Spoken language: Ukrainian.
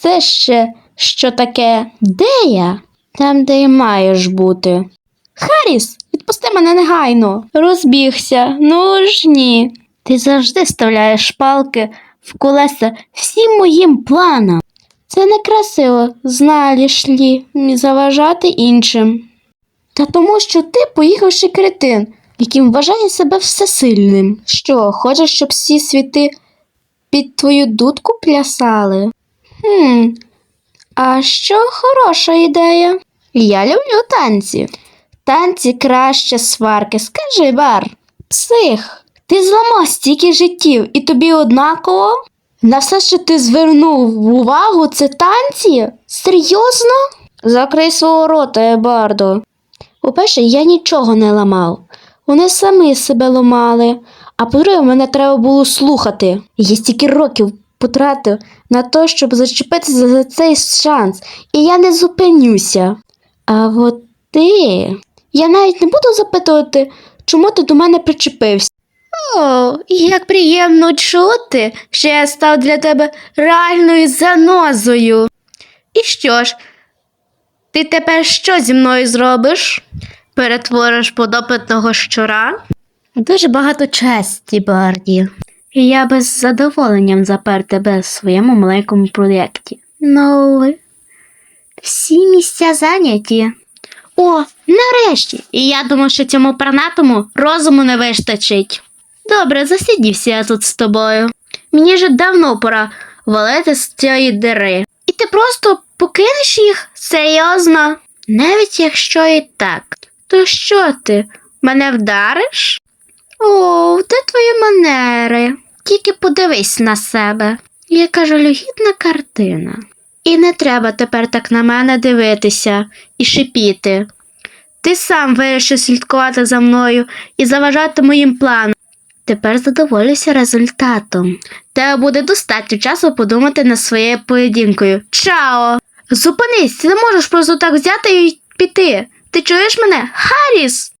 Це ще що таке? Де я? Там, де й маєш бути. Харріс, відпусти мене негайно. Розбігся. Ну ж ні. Ти завжди вставляєш палки в колеса всім моїм планам. Це некрасиво, знаєш лі, заважати іншим. Та тому, що ти поїхавши кретин, яким вважає себе всесильним. Що, хочеш, щоб всі світи під твою дудку плясали? Хм, а що хороша ідея? Я люблю танці. Танці краще сварки. Скажи, бар. Псих, ти зламав стільки життів, і тобі однаково? На все, що ти звернув увагу, це танці? Серйозно? Закрий свого рота, Ебардо. По-перше, я нічого не ламав. Вони самі себе ламали, а по-друге, мене треба було слухати. Я стільки років потратив на те, щоб зачепитися за цей шанс, і я не зупинюся. А от ти. Я навіть не буду запитувати, чому ти до мене причепився. О, як приємно чути, що я став для тебе реальною занозою. І що ж, ти тепер що зі мною зробиш? Перетвориш подопитного щура? Дуже багато честі, Барді. І я би з задоволенням запер тебе в своєму маленькому проєкті. Ну, всі місця зайняті. О, нарешті! І я думав, що цьому парнатому розуму не вистачить. Добре, засидівся я тут з тобою. Мені вже давно пора валити з цієї дири. І ти просто покинеш їх? Серйозно? Навіть якщо і так. То що ти? Мене вдариш? О, де твої манери? Тільки подивись на себе. Яка жалюгідна картина. І не треба тепер так на мене дивитися і шипіти. Ти сам вирішив слідкувати за мною і заважати моїм планам. Тепер задоволюйся результатом. Тебе буде достатньо часу подумати над своєю поведінкою. Чао! Зупинись, ти не можеш просто так взяти і піти. Ти чуєш мене? Харріс!